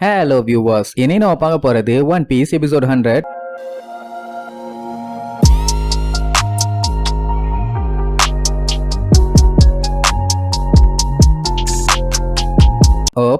Hello viewers இனி நம்ம பார்க்க போறது One Piece episode hundred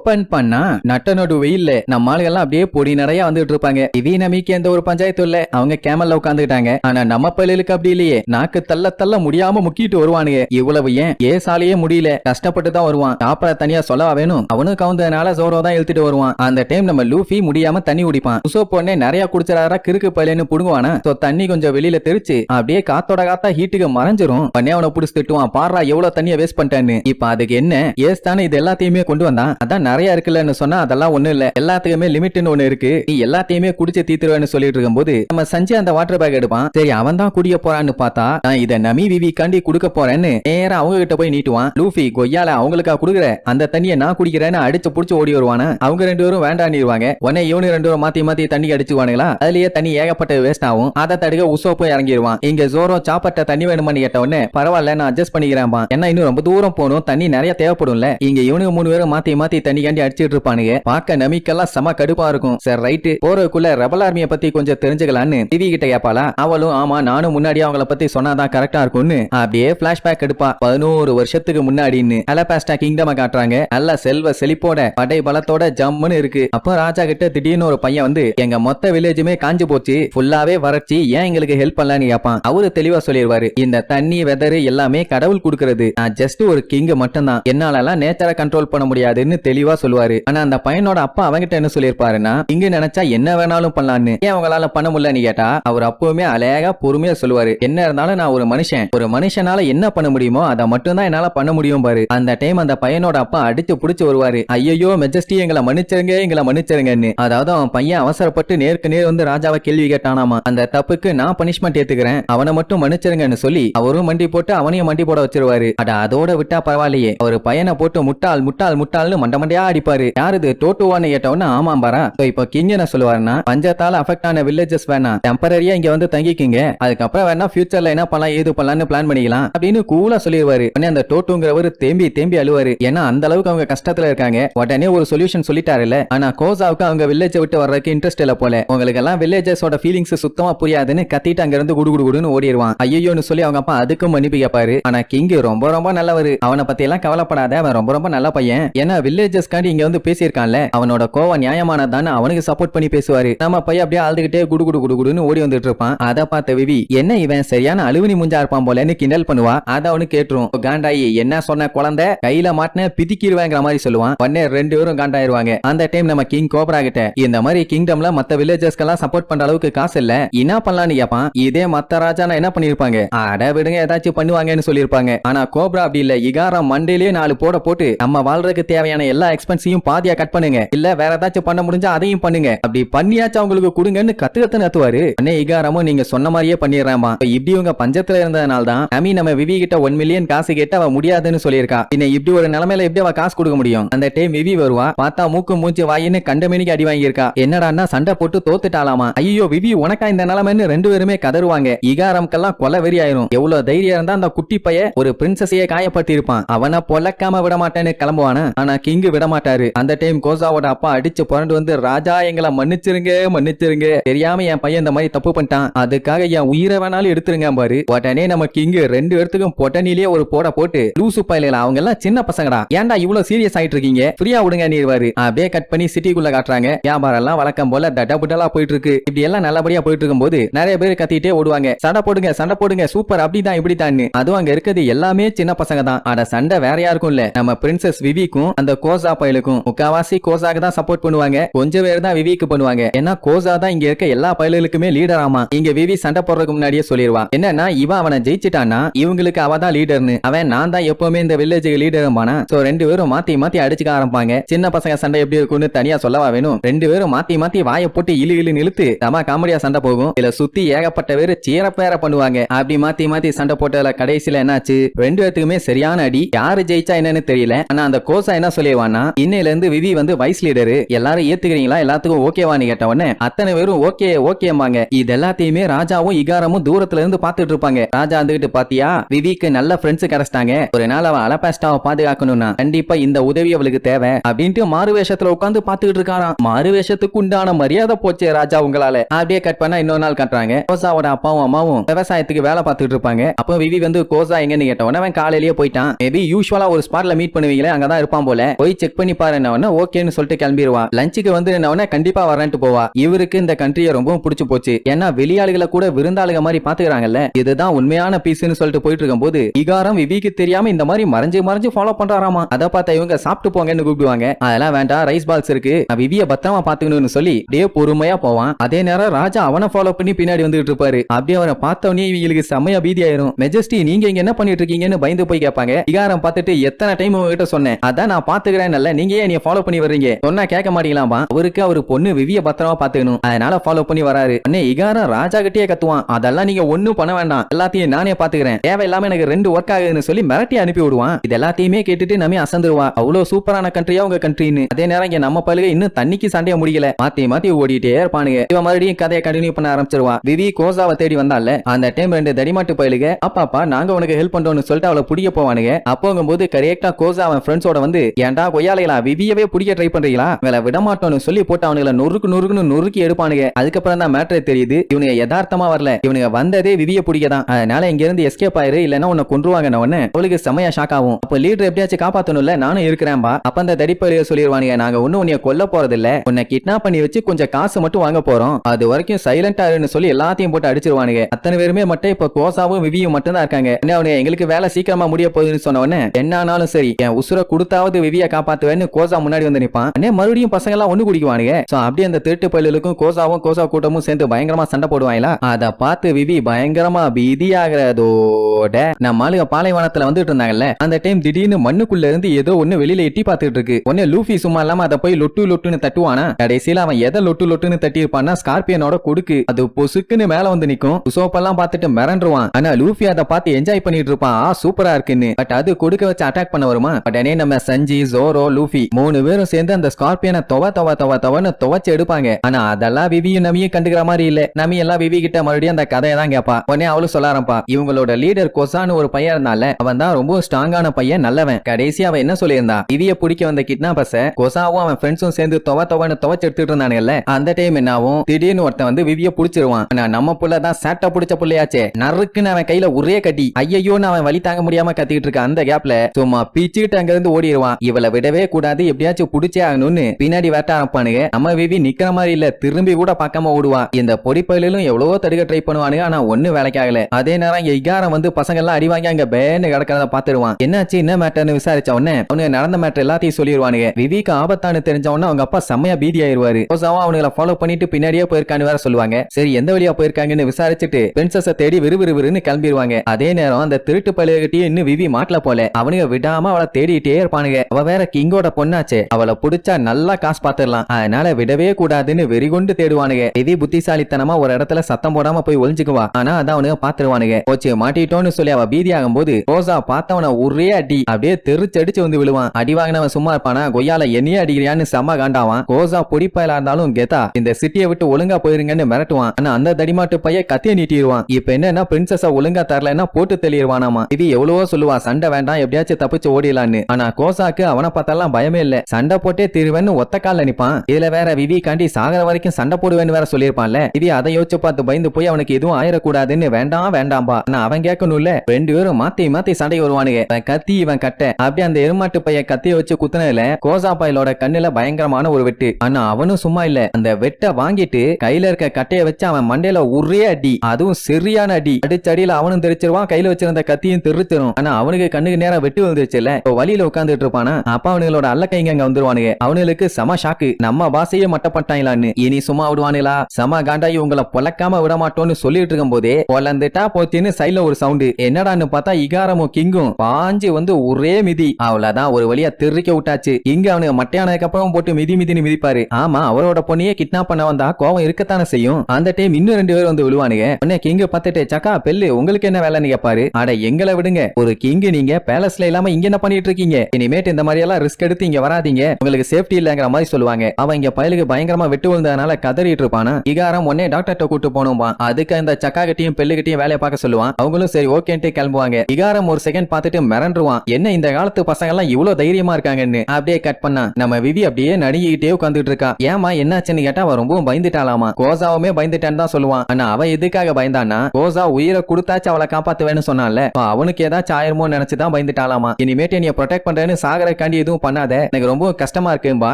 open பண்ணா நட்ட நடு வெயில்ல நம்ம ஆளுகெல்லாம் அப்படியே பொடி நிறைய வந்துட்டு இருப்பாங்க. இதே நம்பிக்கை எந்த ஒரு பஞ்சாயத்து இல்ல. அவங்க கேமல்ல உட்காந்துக்கிட்டாங்க ஆனா நம்ம பள்ளிகளுக்கு அப்படி இல்லையே. நாக்கு தள்ள தள்ள முடியாம முக்கிட்டு வருவானுங்க. இவ்வளவு ஏன்? ஏ சாலையே முடியல. கஷ்டப்பட்டு தான் வருவான். சாப்பிட தனியா சொல்லவா வேணும். அவனும் கவுந்ததுனால சோரோ தான் இழுத்துட்டு வருவான். அந்த டைம் நம்ம லூஃபி முடியாம தண்ணி குடிப்பான். உசோ பொண்ணே நிறைய குடிச்சிடாரா கிறுக்கு பள்ளின்னு புடுங்குவானா? சோ தண்ணி கொஞ்சம் வெளியில தெரிச்சு அப்படியே காத்தோட காத்தா ஹீட்டுக்கு மறைஞ்சிரும். பண்ணே அவனை புடிச்சு திட்டுவான். பாடுறா எவ்வளவு தண்ணிய வேஸ்ட் பண்ணிட்டான்னு? இப்ப அதுக்கு என்ன? ஏஸ் தானே இது எல்லாத்தையுமே கொண்டு வந்தான். அதான் நிறைய இருக்குல்லன்னு சொன்னா அதெல்லாம் ஒண்ணும் இல்ல. எல்லாத்துக்குமே லிமிட்னு ஒண்ணு இருக்கு. நீ எல்லாத்தையுமே குடிச்சு தீத்துருவேன்னு சொல்லிட்டு இருக்கும்போது நம்ம சஞ்சய் அந்த வாட்டர் பேக் எடுப்பான். சரி அவன் தான் குடிய போறான்னு பார்த்தா நான் இதை நமி விவி காண்டி குடுக்க போறேன்னு நேரா அவங்க கிட்ட போய் நீட்டுவான். லூஃபி கொய்யால அவங்களுக்கா குடுக்குற? அந்த தண்ணியை நான் குடிக்கிறேன்னு அடிச்சு புடிச்சு ஓடி வருவானா? அவங்க ரெண்டு பேரும் வேண்டான்னிருவாங்க. உடனே இவனு ரெண்டு பேரும் மாத்தி மாத்தி தண்ணி அடிச்சுவானுங்களா அதுலயே தண்ணி ஏகப்பட்ட வேஸ்ட் ஆகும். அதை தடுக்க உசோப்பும் இறங்கிடுவான் இங்க ஜோரோ சாப்பிட்ட தண்ணி வேணுமான்னு கேட்ட உடனே பரவாயில்ல நான் அட்ஜஸ்ட் பண்ணிக்கிறேன் ஏன்னா இன்னும் ரொம்ப தூரம் போகணும். தண்ணி நிறைய தேவைப்படும்ல. இங்க இவனுக்கு மூணு பேரும் மாத்தி மாத்தி தண்ணி காண்டி அடிச்சிட்டு இருப்பானுங்க? பார்க்க நமிக்கெல்லாம் செம கடுப்பா இருக்கும். சார் ரைட்டு போறதுக்குள்ள ரெபல் ஆர்மிய பத்தி கொஞ்சம் தெரிஞ்சுக்கலான்னு திவி கிட்ட கேப்பாளா? அவளும் ஆமா நானும் முன்னாடி அவங்கள பத்தி சொன்னாதான் கரெக்டா இருக்கும்னு. அப்படியே பிளாஷ்பேக் எடுப்பா. பதினோரு வருஷத்துக்கு முன்னாடின்னு அலபாஸ்டா கிங்டம் காட்டுறாங்க. நல்ல செல்வ செழிப்போட படை பலத்தோட ஜம்முன்னு இருக்கு. அப்போ ராஜா கிட்ட திடீர்னு ஒரு பையன் வந்து எங்க மொத்த வில்லேஜுமே காஞ்சு போச்சு. ஃபுல்லாவே வறட்சி. ஏன் எங்களுக்கு ஹெல்ப் பண்ணலான்னு கேப்பான். அவரு தெளிவா சொல்லிடுவாரு இந்த தண்ணி வெதரு எல்லாமே கடவுள் கொடுக்கறது. நான் ஜஸ்ட் ஒரு கிங் மட்டும்தான். என்னால எல்லாம் நேச்சரை கண்ட்ரோல் பண்ண முடியாதுன்னு தெளிவா சொல்லுவாரு. ஆனா அந்த பையனோட அப்பா அவங்கிட்ட என்ன சொல்லியிருப்பாருன்னா இங்க நினைச்சா என்ன வேணாலும் பண்ணலான்னு. ஏன் அவங்களால பண்ண முடியலன்னு கேட்டா அவர் அப்பவுமே அழகா பொறுமையா சொல்லுவாரு. என்ன இருந்தாலும் நான் ஒரு மனுஷன். ஒரு மனுஷனால என்ன பண்ண முடியுமோ அதை மட்டும் தான் என்னால பண்ண முடியும் பாரு. அந்த டைம் அந்த பையனோட அப்பா அடிச்சு புடிச்சு வருவாரு. ஐயோ மெஜஸ்டி எங்களை மன்னிச்சிருங்க எங்களை மன்னிச்சிருங்கன்னு. அதாவது அவன் பையன் அவசரப்பட்டு நேருக்கு நேர் வந்து ராஜாவை கேள்வி கேட்டானாமா. அந்த தப்புக்கு நான் பனிஷ்மெண்ட் ஏத்துக்கிறேன். அவனை மட்டும் மன்னிச்சிருங்கன்னு சொல்லி அவரும் மண்டி போட்டு அவனையும் மண்டி போட வச்சிருவாரு. அட அதோட விட்டா பரவாயில்லையே. அவர் பையனை போட்டு முட்டாள் முட்டாள் முட்டாள்னு மண்ட மண்டையா அடிப்பாரு யாரு இது டோட்டுவான்னு கேட்டவன ஆமாம் பாரா. இப்போ கிங் என்ன சொல்லுவாருன்னா பஞ்சத்தால அஃபெக்ட் ஆன வில்லேஜஸ் வேணாம். டெம்பரரியா இங்க வந்து தங்கிக்கிங்க. அதுக்கப்புறம் வேணா ஃபியூச்சர்ல என்ன பண்ணலாம் ஏது பண்ணலாம்னு பிளான் பண்ணிக்கலாம். அப்படின்னு கூலா சொல்லிடுவாரு உடனே அந்த டோட்டுங்கிறவர் தேம்பி தேம்பி அழுவாரு. ஏன்னா அந்த அளவுக்கு அவங்க கஷ்டத்துல இருக்காங்க. உடனே ஒரு சொல்யூஷன் சொல்லிட்டாருல ஆனா கோசாவுக்கு அவங்க வில்லேஜ் விட்டு வர்றதுக்கு இன்ட்ரெஸ்ட் இல்ல போல. உங்களுக்கு எல்லாம் வில்லேஜஸோட ஃபீலிங்ஸ் சுத்தமா புரியாதுன்னு கத்திட்டு அங்க இருந்து குடு குடு குடுன்னு ஓடிடுவான் ஐயோன்னு சொல்லி அவங்க அப்பா அதுக்கும் மன்னிப்பு கேட்பாரு ஆனா கிங் ரொம்ப ரொம்ப நல்லவர். அவனை பத்தி எல்லாம் கவலைப்படாத. அவன் ரொம்ப ரொம்ப நல்ல பையன். ஏன்னா வில்லேஜஸ் காண்டி இங்க வந்து பேசியிருக்கான்ல. அவனோட கோவம் நியாயமானதான்னு அவனுக்கு சப்போர்ட் பண்ணி பேசுவாரு. நம்ம பையன் அப்படியே அழுதுகிட்டே குடு குடு குடு குடுன்னு ஓடி வந்துட்டு இருப்பான். அதை பார்த்த விவி என்ன இவன் சரியான அலுவனி முஞ்சா இருப்பான் போலன்னு கிண்டல் பண்ணுவா? அதை அவனுக்கு கேட்டுரும். காண்டாயி என்ன சொன்ன குழந்தை? கையில மாட்டின பிதிக்கிடுவேங்கிற மாதிரி சொல்லுவான். உடனே ரெண்டு பேரும் காண்டாயிருவாங்க. அந்த டைம் நம்ம கிங் கோப்ரா கிட்ட இந்த மாதிரி கிங்டம்ல மத்த வில்லேஜஸ்க்கெல்லாம் சப்போர்ட் பண்ற அளவுக்கு காசு இல்ல. என்ன பண்ணலாம்னு கேட்பான் இதே மத்த ராஜானா என்ன பண்ணிருப்பாங்க அட விடுங்க ஏதாச்சும் பண்ணுவாங்கன்னு சொல்லிருப்பாங்க ஆனா கோப்ரா அப்படி இல்ல. இகாரம் மண்டையிலேயே நாலு போட போட்டு நம்ம வாழ்றதுக்கு தேவையான எல்லா எக்ஸ்பென்ஸையும் பாதியா கட் பண்ணுங்க. இல்ல வேற ஏதாச்சும் பண்ண முடிஞ்சா அதையும் பண்ணுங்க. அப்படி பண்ணியாச்சும் அவங்களுக்கு கொடுங்கன்னு கத்து கத்து நத்துவாரு அண்ணே இகாரமும் நீங்க சொன்ன மாதிரியே பண்ணிடுறாமா இப்படி உங்க பஞ்சத்துல இருந்ததுனால தான் அமி நம்ம விவி கிட்ட ஒன் மில்லியன் காசு கேட்டு அவ முடியாதுன்னு சொல்லியிருக்கா. பின்ன இப்படி ஒரு நிலைமையில எப்படி அவ காசு கொடுக்க முடியும்? அந்த டைம் விவி வருவா பார்த்தா மூக்கு மூச்சு வாயின்னு கண்டமேனிக்கு அடி வாங்கியிருக்கா. என்னடான்னா சண்டை போட்டு தோத்துட்டாலாமா ஐயோ விவி உனக்கா இந்த நிலைமைன்னு ரெண்டு பேருமே கதருவாங்க இகாரம்க்கெல்லாம் கொலை வெறி ஆயிரும். எவ்வளவு தைரியம் இருந்தா அந்த குட்டி பைய ஒரு பிரின்சஸையே காயப்படுத்தி இருப்பான் அவனை பொழக்காம விட மாட்டேன்னு கிளம்புவானா? ஆனா கிங்கு விட மாட்டாரு. அந்த டைம் கோசாவோட அப்பா அடிச்சு புரண்டு வந்து ராஜா எங்களை மன்னிச்சிருங்க மன்னிச்சிருங்க. தெரியாம என் பையன் இந்த மாதிரி தப்பு பண்ணிட்டான். அதுக்காக என் உயிரை வேணாலும் எடுத்துருங்க பாரு. உடனே நம்ம கிங் ரெண்டு பேர்த்துக்கும் பொட்டனிலேயே ஒரு போட போட்டு லூசு பயில அவங்க எல்லாம் சின்ன பசங்கடா. ஏன்டா இவ்வளவு சீரியஸ் ஆயிட்டு இருக்கீங்க? ஃப்ரீயா விடுங்க நீர்வாரு. அப்படியே கட் பண்ணி சிட்டிக்குள்ள காட்டுறாங்க. வியாபாரம் எல்லாம் வழக்கம் போல தடபுடலா போயிட்டு இருக்கு இப்படி எல்லாம் நல்லபடியா போயிட்டு இருக்கும்போது நிறைய பேர் கத்திட்டே ஓடுவாங்க. சண்டை போடுங்க சண்டை போடுங்க சூப்பர் அப்படிதான் இப்படிதான் அதுவும் அங்க இருக்கிறது எல்லாமே சின்ன பசங்க தான். அட சண்டை வேற யாருக்கும் இல்ல. நம்ம பிரின்சஸ் விவிக்கும் அந்த கோசா பயலுக்கும் முக்காவாசி கோசாக்கு தான் சப்போர்ட் பண்ணுவாங்க. கொஞ்ச பேர் தான் விவிக்கு பண்ணுவாங்க. ஏன்னா கோசா தான் இங்க இருக்க எல்லா பயலுக்குமே லீடர் ஆமா. இங்க விவி சண்டை போடுறதுக்கு முன்னாடியே சொல்லிடுவான் என்னன்னா இவன் அவனை ஜெயிச்சிட்டான்னா இவங்களுக்கு அவ தான் லீடர்னு அவன் நான் தான் எப்பவுமே இந்த வில்லேஜுக்கு லீடருமானா சோ ரெண்டு பேரும் மாத்தி மாத்தி அடிச்சுக்க ஆரம்பிப்பாங்க. சின்ன பசங்க சண்டை எப்படி இருக்கும்னு தனியா சொல்லவா வேணும். ரெண்டு பேரும் மாத்தி மாத்தி வாயை போட்டு இழு இழு நிலுத்து தமா காமெடியா சண்டை போகும். இதுல சுத்தி ஏகப்பட்ட பேரு சீரப்பேர பண்ணுவாங்க. அப்படி மாத்தி மாத்தி சண்டை போட்டதுல கடைசியில என்னாச்சு? ரெண்டு பேத்துக்குமே சரியான அடி. யாரு ஜெயிச்சா என்னன்னு தெரியல. ஆனா அந்த கோசா என்ன சொல்லி சொல்லிடுவானா இன்னையில இருந்து விவி வந்து வைஸ் லீடரு எல்லாரும் ஏத்துக்கிறீங்களா? எல்லாத்துக்கும் ஓகேவான்னு கேட்ட உடனே அத்தனை பேரும் ஓகே ஓகேம்பாங்க இது எல்லாத்தையுமே ராஜாவும் இகாரமும் தூரத்துல இருந்து பாத்துட்டு இருப்பாங்க. ராஜா வந்துகிட்டு பாத்தியா? விவிக்கு நல்ல ஃப்ரெண்ட்ஸ் கிடைச்சிட்டாங்க. ஒரு நாள் அவன் அலபாஸ்டாவை பாதுகாக்கணும்னா கண்டிப்பா இந்த உதவி அவளுக்கு தேவை. அப்படின்ட்டு மாறு வேஷத்துல உட்காந்து பாத்துக்கிட்டு இருக்காராம். மாறு வேஷத்துக்கு உண்டான மரியாதை போச்சு ராஜா உங்களால. அப்படியே கட் பண்ணா இன்னொரு நாள் கட்டுறாங்க. கோசாவோட அப்பாவும் அம்மாவும் விவசாயத்துக்கு வேலை பார்த்துட்டு இருப்பாங்க. அப்போ விவி வந்து கோசா எங்கன்னு? கேட்ட உடனே அவன் காலையிலேயே போயிட்டான். மேபி யூஸ்வலா ஒரு ஸ்பாட்ல மீட் பண்ணுவீங்களே அங்கதான் இருப்பான் போல. போய் செக் பண்ணி பாரு என்ன ஓகேன்னு சொல்லிட்டு கிளம்பிடுவான் லஞ்சுக்கு வந்து என்ன கண்டிப்பா வரேன்ட்டு போவா. இவருக்கு இந்த கண்ட்ரியை ரொம்பவும் பிடிச்சு போச்சு. ஏன்னா வெளியாளுகளை கூட விருந்தாளுக மாதிரி பாத்துக்கிறாங்கல்ல? இதுதான் உண்மையான பீஸ்னு சொல்லிட்டு போயிட்டு இருக்கும் போது இகாரம் விவிக்கு தெரியாம இந்த மாதிரி மறைஞ்சு மறைஞ்சு ஃபாலோ பண்றாராமா? அதை பார்த்தா இவங்க சாப்பிட்டு போங்கன்னு கூப்பிடுவாங்க. அதெல்லாம் வேண்டாம் ரைஸ் பால்ஸ் இருக்கு. நான் விவிய பத்திரமா பாத்துக்கணும்னு சொல்லி அப்படியே பொறுமையா போவான். அதே நேரம் ராஜா அவனை ஃபாலோ பண்ணி பின்னாடி வந்துட்டு இருப்பாரு. அப்படியே அவரை பார்த்தவனே இவங்களுக்கு செமையா பீதி ஆயிரும். மெஜஸ்டி நீங்க இங்க என்ன பண்ணிட்டு இருக்கீங்கன்னு பயந்து போய் கேட்பாங்க. இகாரம் பார்த்துட்டு எத்தனை டைம் உங்ககிட்ட சொன்னேன்? அதான் நான் பாத்துக்கிறேன் நல்ல நீங்க ஏன் நீ ஃபாலோ பண்ணி வர்றீங்க? சொன்னா கேட்க மாட்டீங்களாமா அவருக்கு அவர் பொண்ணு விவிய பத்திரமா பாத்துக்கணும் அதனால ஃபாலோ பண்ணி வராரு. அண்ணே இகாரம் ராஜா கிட்டே கத்துவான். அதெல்லாம் நீங்க ஒண்ணும் பண்ண வேண்டாம். எல்லாத்தையும் நானே பாத்துக்கிறேன் தேவையில்லாம எனக்கு ரெண்டு ஒர்க் ஆகுதுன்னு சொல்லி மிரட்டி அனுப்பி விடுவான். இது எல்லாத்தையுமே கேட்டுட்டு நம்ம அசந்துருவா. அவ்வளவு சூப்பரான கண்ட்ரியா உங்க கண்ட்ரின்னு அதே நேரம் இங்க நம்ம பழுக இன்னும் தண்ணிக்கு சண்டைய முடியல மாத்தி மாத்தி ஓடிட்டே இருப்பானுங்க. இவன் மறுபடியும் கதையை கண்டினியூ பண்ண ஆரம்பிச்சிருவா. விவி கோசாவை தேடி வந்தால அந்த டைம் ரெண்டு தடிமாட்டு பயிலுக அப்பாப்பா நாங்க உனக்கு ஹெல்ப் பண்றோம்னு சொல்லிட்டு அவளை பிடிக்க போவானுங்க. அப்போங்கும்போது கரெக்டா கோசா அவன் ஃப்ரெண்ட்ஸோட வந்து ஏன்டா கொய்யாலைகளா விவியவே பிடிக்க ட்ரை பண்றீங்களா? வேலை விடமாட்டோம்னு சொல்லி போட்டு அவனுங்களை நொறுக்கு நொறுக்குன்னு நொறுக்கி எடுப்பானுங்க. அதுக்கப்புறம் தான் மேட்ரே தெரியுது. இவனுங்க யதார்த்தமா வரல. இவனுங்க வந்ததே விவிய பிடிக்க தான் அதனால இங்க இருந்து எஸ்கேப் ஆயிரு. இல்லன்னா உன்னை கொன்றுவாங்க உடனே அவளுக்கு செமையா ஷாக் ஆகும். அப்ப லீடர் எப்படியாச்சும் காப்பாத்தணும்ல? நானும் இருக்கிறேன்பா. அப்ப அந்த தடிப்பழிய சொல்லிடுவானுங்க நாங்க ஒன்னும் உன்னைய கொல்ல போறது இல்ல உன்னை கிட்னாப் பண்ணி வச்சு கொஞ்சம் காசு மட்டும் வாங்க போறோம். அது வரைக்கும் சைலண்டா இருன்னு சொல்லி எல்லாத்தையும் போட்டு அடிச்சிருவானுங்க. அத்தனை பேருமே மட்டும் இப்ப கோசாவும் விவியும் மட்டும் தான் இருக்காங்க. என்ன அவனுங்க எங்களுக்கு வேலை சீக்கிரமா முடிய போகுதுன்னு சொன்ன உடனே என்ன ஆனாலும் சரி என் உசுர கொடுத்தாவது விவிய மாட்டுவேன்னு கோசா முன்னாடி வந்து நிற்பான் அண்ணே மறுபடியும் பசங்க எல்லாம் ஒண்ணு குடிக்குவானுங்க. சோ அப்படியே அந்த திருட்டு பயிலுக்கும் கோசாவும் கோசா கூட்டமும் சேர்ந்து பயங்கரமா சண்டை போடுவாங்களா? அதை பார்த்து விவி பயங்கரமா பீதியாகிறதோட நம்ம ஆளுங்க பாலைவனத்துல வந்துட்டு இருந்தாங்கல்ல அந்த டைம் திடீர்னு மண்ணுக்குள்ள இருந்து ஏதோ ஒண்ணு வெளியில எட்டி பார்த்துட்டு இருக்கு. ஒன்னு லூஃபி சும்மா இல்லாம அதை போய் லொட்டு லொட்டுன்னு தட்டுவானா? கடைசியில அவன் எதை லொட்டு லொட்டுன்னு தட்டி இருப்பான்னா ஸ்கார்பியனோட கொடுக்கு. அது பொசுக்குன்னு மேல வந்து நிக்கும். சோப்பெல்லாம் பார்த்துட்டு மிரண்டுருவான். ஆனா லூஃபி அதை பார்த்து என்ஜாய் பண்ணிட்டு இருப்பான். ஆ சூப்பரா இருக்குன்னு. பட் அது கொடுக்க வச்சு அட்டாக் பண்ண வருமா? உடனே நம்ம சஞ்சி ஜோரோ லூஃபி. மூணு பேரும் சேர்ந்து அந்த ஸ்கார்பியனை தொவ தொவ தொவ தொவன்னு துவச்சு எடுப்பாங்க. ஆனா அதெல்லாம் விவியும் நமியும் கண்டுக்கிற மாதிரி இல்ல. நமி எல்லாம் விவி கிட்ட மறுபடியும் அந்த கதையை தான் கேப்பா. உடனே அவளும் சொல்ல ஆரம்பா இவங்களோட லீடர் கொசான்னு ஒரு பையன் இருந்தால அவன் தான் ரொம்ப ஸ்ட்ராங்கான பையன் நல்லவன். கடைசி அவன் என்ன சொல்லியிருந்தா? விவிய பிடிக்க வந்த கிட்னாபஸ கொசாவும் அவன் ஃப்ரெண்ட்ஸும் சேர்ந்து தொவ தொவன்னு துவச்சு எடுத்துட்டு இருந்தானுங்கல்ல அந்த டைம் என்ன ஆகும் திடீர்னு ஒருத்தன் வந்து விவிய புடிச்சிருவான். ஆனா நம்ம புள்ள தான் சேட்டை புடிச்ச புள்ளையாச்சே. நறுக்குன்னு அவன் கையில ஒரே கட்டி ஐயோன்னு அவன் வழி தாங்க முடியாம கத்திக்கிட்டு இருக்க அந்த கேப்ல சும்மா பிச்சுக்கிட்டு அங்க இருந்து ஓடிடுவான் இவளை விடவே கூடாது எப்படியாச்சும் புடிச்சே ஆகணும்னு பின்னாடி வேட்ட ஆரம்பிப்பானுங்க நம்ம விவி நிக்கிற மாதிரி இல்ல திரும்பி கூட பார்க்காம ஓடுவா. இந்த பொடிப்பயிலும் எவ்வளவோ தடுக்க ட்ரை பண்ணுவானுங்க ஆனா ஒண்ணு வேலைக்காகல அதே நேரம் இங்க இகாரம் வந்து பசங்க எல்லாம் அடிவாங்கி அங்க பேன்னு கிடக்கிறத பாத்துருவான் என்னாச்சு என்ன மேட்டர்னு விசாரிச்ச உடனே அவனுக்கு நடந்த மேட்டர் எல்லாத்தையும் சொல்லிடுவானுங்க விவிக்கு ஆபத்தானு தெரிஞ்ச உடனே அவங்க அப்பா செம்மையா பீதி ஆயிருவாரு அவனுங்களை ஃபாலோ பண்ணிட்டு பின்னாடியே போயிருக்கான்னு வேற சொல்லுவாங்க. சரி எந்த வழியா போயிருக்காங்கன்னு விசாரிச்சுட்டு பிரின்சஸ தேடி விறுவிறுவிறுன்னு கிளம்பிடுவாங்க அதே நேரம் அந்த திருட்டு பழையகிட்டயே இன்னும் விவி மாட்டல போல. அவனுங்க விடாம அவளை தேடிட்டே இருப்பானுங்க. அவ வேற கிங்கோட பொண்ணாச்சே. அவளை புடிச்சா நல்லா காசு பாத்துடலாம் அதனால விடவே கூடாதுன்னு வெறிகொண்டு தேடுவானுங்க. விவி புத்திசாலித்தனமா ஒரு இடத்துல சத்தம் போடாம போய் ஒளிஞ்சுக்குவா. ஆனா அதான் அவனுங்க பாத்துருவானுங்க. போச்சு மாட்டிட்டோன்னு சொல்லி அவ பீதி ஆகும் போது ரோசா பார்த்தவன ஒரே அடி. அப்படியே தெரிச்சடிச்சு வந்து விழுவான். அடி வாங்கினவன் சும்மா இருப்பானா? கொய்யால என்னையே அடிக்கிறியான்னு செம்ம காண்டாவான். கோசா பொடிப்பயலா இருந்தாலும் கெத்தா. இந்த சிட்டியை விட்டு ஒழுங்கா போயிருங்கன்னு மிரட்டுவான். ஆனா அந்த தடிமாட்டு பைய கத்திய நீட்டிடுவான் இப்ப என்னன்னா பிரின்சஸ ஒழுங்கா தரலன்னா போட்டு தெளிடுவானாமா இது எவ்வளவோ சொல்லுவா. சண்டை வேண்டாம். எப்படியாச்சும் தப்பிச்சு ஓடிடலான்னு. ஆனா கோசாக்கு அவனை பார்த்தாலாம் பயமே இல்ல. சண்டை போட்டே தீருவேன்னு ஒத்த கால நினைப்பான் இதுல வேற விவி காண்டி சாகர வரைக்கும் சண்டை போடுவேன்னு வேற சொல்லியிருப்பான்ல. விவி அதை யோசிச்சு பார்த்து பயந்து போய் அவனுக்கு எதுவும் ஆயிடக்கூடாதுன்னு வேண்டாம் வேண்டாம்பா. நான் அவன் கேட்கணும்ல. ரெண்டு பேரும் மாத்தி மாத்தி சண்டை வருவானுங்க. இவன் கத்தி இவன் கட்ட. அப்படி அந்த எருமாட்டு பைய கத்திய வச்சு குத்துனதுல கோசா பாயலோட கண்ணுல பயங்கரமான ஒரு வெட்டு. ஆனா அவனும் சும்மா இல்ல. அந்த வெட்ட வாங்கிட்டு கையில இருக்க கட்டைய வச்சு அவன் மண்டையில ஒரே அடி. அதுவும் சரியான அடி. அடிச்சடியில அவனும் தெரிச்சிருவான். கையில வச்சிருந்த கத்தியும் தெரிச்சிரும். ஆனா அவனுக்கு கண்ணுக்கு நேரா வெட்டு வந்துருச்சுல வழியில உட்காந்துட்டு இருப்பானா? அப்பா அவனுங்களோட அல்ல கைங்க அங்க வந்துருவானுங்க. அவனுங்களுக்கு செம ஷாக்கு நம்ம பாசையே மட்டப்பட்டாங்களான்னு. இனி சும்மா விடுவானுங்களா செம காண்டாயி உங்களை பொழக்காம விட மாட்டோம்னு சொல்லிட்டு இருக்கும் போதே பொலந்துட்டா போத்தின்னு சைட்ல ஒரு சவுண்டு என்னடான்னு பார்த்தா இகாரமும் கிங்கும் பாஞ்சு வந்து ஒரே மிதி. அவ்வளவுதான் ஒரு வழியா திருக்க விட்டாச்சு. இங்க அவனுக்கு மட்டையானதுக்கு அப்புறம் போட்டு மிதி மிதின்னு மிதிப்பாரு. ஆமா அவரோட பொண்ணையே கிட்னாப் பண்ண வந்தா கோவம் இருக்கத்தானே செய்யும். அந்த டைம் இன்னும் ரெண்டு பேர் வந்து விழுவானுங்க. உடனே கிங்க பார்த்துட்டு சக்கா பெல்லு உங்களுக்கு என்ன வேலைன்னு கேட்பாரு அட எங்களை விடுங்க. ஒரு கிங் நீங்க பேலஸ்ல இல்லாம இங்க என்ன பண்ணிட்டு இருக்கீங்க? இனிமேட்டு இந்த மாதிரி எல்லாம் ரிஸ்க் எடுத்து இங்க வராதீங்க. உங்களுக்கு சேஃப்டி இல்லங்கிற மாதிரி சொல்லுவாங்க. அவன் இங்க பயலுக்கு பயங்கரமா வெட்டு விழுந்ததுனால கதறிட்டு இருப்பானா? இகாரம் உடனே டாக்டர்கிட்ட கூட்டு போனோம்பா அதுக்கு அந்த சக்கா கட்டியும் பெல்லு கட்டியும் வேலையை பார்க்க சொல்லுவான். அவங்களும் சரி ஓகேன்ட்டு கிளம்புவாங்க. இகாரம் ஒரு செகண்ட் பார்த்துட்டு மிரண்டுருவான். என்ன இந்த காலத்து பசங்க எல்லாம் இவ்வளவு தைரியமா இருக்காங்கன்னு? அப்படியே கட் பண்ணா. நம்ம விவி அப்படியே நடுங்கிக்கிட்டே உட்காந்துட்டு இருக்கா. ஏமா என்னாச்சுன்னு கேட்டா அவன் ரொம்பவும் பயந்துட்டாலாமா கோசாவுமே பயந்துட்டான்னு தான் சொல்லுவான். ஆனா அவன் எதுக்காக பயந்தான்னா கோசா உயிரை கொடுத்தாச்சு அவளை காப்பாத்துவேன்னு சொன்னான்ல. அவனுக்கு ஏதாச்சும் ஆயிருமோ நினைச்சுதான் பயந்துட்டாலாமா இனிமேட்டு நீ ப்ரொடெக்ட் பண்றேன்னு சாகரக்காண்டி எதுவும் பண்ணாத. எனக்கு ரொம்ப கஷ்டமா இருக்கும்பா.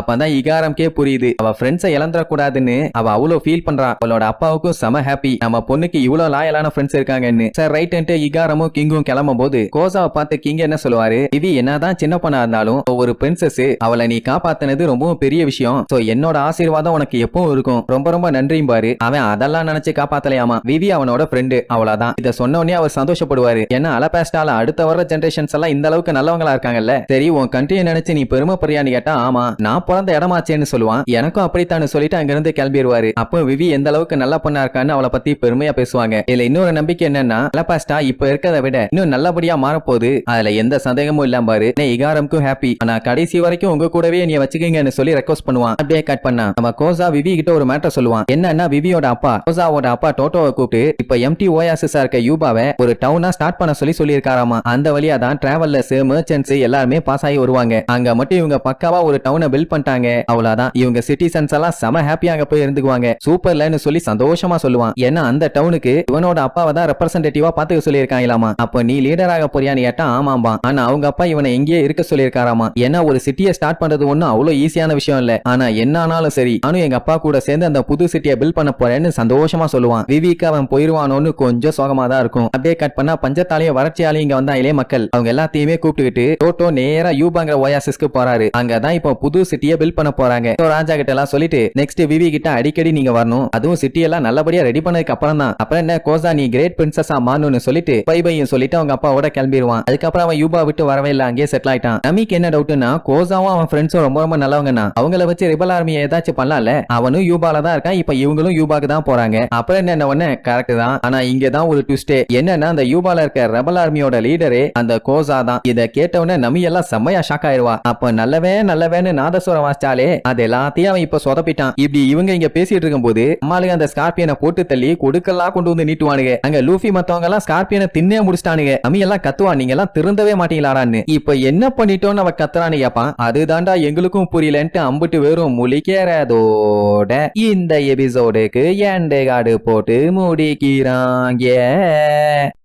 அப்பதான் இகாரம்கே புரியுது. அவ ஃப்ரெண்ட்ஸை இழந்துட கூடாதுன்னு அவ அவ்வளவு ஃபீல் பண்றா. அவளோட அப்பாவுக்கும் செம ஹாப்பி நம்ம பொண்ணுக்கு இவ்வளவு லாயலான ஃப்ரெண்ட்ஸ் இருக்காங்கன்னு. சார் ரைட்டு இகாரமும் கிங்கும் கிளம்பும் போது கோசாவை பார்த்து கிங் என்ன சொல்லுவாரு? இது என்னதான் சின்ன பொண்ணா இருந்தாலும் ஒவ்வொரு ஒரு பிரின்சஸ் அவளை நீ காப்பாத்தினது ரொம்பவும் பெரிய விஷயம். சோ என்னோட ஆசீர்வாதம் உனக்கு எப்பவும் இருக்கும். ரொம்ப ரொம்ப நன்றியும் பாரு. அவன் அதெல்லாம் நினைச்சு காப்பாத்தலையாமா? விவி அவனோட ஃப்ரெண்டு அவ்வளவுதான். இத சொன்ன உடனே அவர் சந்தோஷப்படுவாரு. ஏன்னா அலபாஸ்டால அடுத்த வர ஜென்ரேஷன்ஸ் எல்லாம் இந்த அளவுக்கு நல்லவங்களா இருக்காங்கல்ல? சரி உன் கண்ட்ரியை நினைச்சு நீ பெருமைப்படுறியான்னு கேட்டா ஆமா. நான் பிறந்த இடமாச்சேன்னு சொல்லுவான். எனக்கும் அப்படித்தானு சொல்லிட்டு அங்கிருந்து கிளம்பிடுவாரு அப்போ விவி எந்த அளவுக்கு நல்ல பொண்ணா இருக்கான்னு அவளை பத்தி பெருமையா பேசுவாங்க. இதுல இன்னொரு நம்பிக்கை என்னன்னா லபாஸ்டா இப்ப இருக்கிறத விட இன்னும் நல்லபடியா மாறப்போகுது. அதுல எந்த சந்தேகமும் இல்லாம பாரு. இகாரம்க்கும் ஹாப்பி ஆனா கடைசி வரைக்கும் உங்க கூடவே நீ வச்சுக்கீங்கன்னு சொல்லி ரெக்வஸ்ட் பண்ணுவான். அப்படியே கட் பண்ணா. நம்ம கோசா விவி கிட்ட ஒரு மேட்டர் சொல்லுவான். என்னன்னா விவியோட அப்பா கோசாவோட அப்பா டோட்டோவை கூப்பிட்டு இப்ப எம்டி ஓயாசிஸா இருக்க யூபாவை ஒரு டவுனா ஸ்டார்ட் பண்ண சொல்லி சொல்லியிருக்காராமா. அந்த வழியா தான் டிராவலர்ஸ் மெர்ச்சன்ட்ஸ் எல்லாருமே பாஸ் ஆகி வருவாங்க. அங்க மட்டும் இவங்க பக்காவா ஒரு டவுனை பில்ட் பண்ணிட்டாங்க. அவ்வளவுதான். இவங்க சிட்டிசன்ஸ் எல்லாம் செம ஹாப்பியா அங்க போய் இருந்துக்குவாங்க. சூப்பர்லன்னு சொல்லி சந்தோஷமா சொல்லுவான். ஏன்னா அந்த டவுனுக்கு இவனோட அப்பாவை தான் ரெப்ரசன்டேட்டிவா பாத்துக்க சொல்லியிருக்காங்களாமா. அப்ப நீ லீடர் ஆக போறியான்னு கேட்டா ஆமாம்பா ஆனா அவங்க அப்பா இவனை எங்கேயே இருக்க சொல்லியிருக்காராமா. ஏன்னா ஒரு சிட்டியை ஸ்டார்ட் பண்றது ஒண்ணும் அவ்வளவு ஈஸியான விஷயம் இல்ல. ஆனா என்ன ஆனாலும் சரி நானும் எங்க அப்பா கூட சேர்ந்து அந்த புது சிட்டியை பில்ட் பண்ண போறேன்னு சந்தோஷமா சொல்லுவான். விவிக்கு அவன் போயிருவானோன்னு கொஞ்சம் சோகமா தான் இருக்கும். அப்படியே கட் பண்ணா பஞ்சத்தாலையும் வறட்சியாலையும் இங்க வந்தா இளைய மக்கள். அவங்க எல்லாத்தையுமே கூப்பிட்டுக்கிட்டு டோட்டோ நேரா யூபாங்கிற ஓயாசிஸ்க்கு போறாரு. அங்கதான் இப்போ புது சிட்டியை பில்ட் பண்ண போறாங்க. ராஜா கிட்ட எல்லாம் சொல்லிட்டு நெக்ஸ்ட் விவி கிட்ட அடிக்கடி நீங்க வரணும். அதுவும் சிட்டி எல்லாம் நல்லபடியா ரெடி பண்ணதுக்கு அப்புறம் தான். அப்புறம் என்ன கோசா நீ கிரேட் பிரின்சஸா மாறணும்னு சொல்லிட்டு பை பையும் சொல்லிட்டு அவங்க அப்பாவோட கிளம்பிடுவான் அதுக்கப்புறம் அவன் யூபா விட்டு வரவே இல்ல அங்கேயே செட்டில் ஆயிட்டான். நமிக்கு என்ன டவுட்னா கோசாவும் அவன் ஃப்ரெண்ட்ஸும் ரொம்ப ரொம்ப நல்லவங்கண்ணா அவங்கள வச்சு ரிபல் ஆர்மியை ஏதாச்சும் பண்ணலாம்ல? அவனும் யூபால தான் இருக்கான் இப்ப இவங்களும் யூபாக்கு தான் போறாங்க. அப்புறம் என்ன ஒண்ணு? கரெக்ட் தான். ஆனா இங்க தான் ஒரு ட்விஸ்ட் என்னன்னா அந்த யூபால இருக்க ரெபல் ஆர்மியோட லீடரே அந்த கோசா தான். இத கேட்டவன நமி எல்லாம் செம்மையா ஷாக் ஆயிருவா அப்ப நல்லவே நல்லவேன்னு நாதஸ்வரம் வாசிச்சாலே அது எல்லாத்தையும் அவன் இப்ப சொதப்பிட்டான். இப்படி இவங்க இங்க பேசிட்டு இருக்கும் போது அம்மாளுக்கு அந்த ஸ்கார்பியனை போட்டு தள்ளி கொடுக்கெல்லாம் கொண்டு வந்து நீட்டுவானுங்க. அங்க லூஃபி மத்தவங்க எல்லாம் ஸ்கார்பியனை தின்னே முடிச்சிட்டானுங்க. அம்மி எல்லாம் கத்துவா நீங்க எல்லாம் திருந்தவே மாட்டீங்களாடான்னு. இப்ப என்ன பண்ணிட்டோம்னு அவ கத்துறான்னு கேப்பான். அதுதான்டா எங்களுக்கும் புரியலன்ட்டு அம்பிட்டு வெறும் முழிக்கிறதோட இந்த எபிசோடுக்கு எண்டை காடு போட்டு முடிக்கிறாங்க.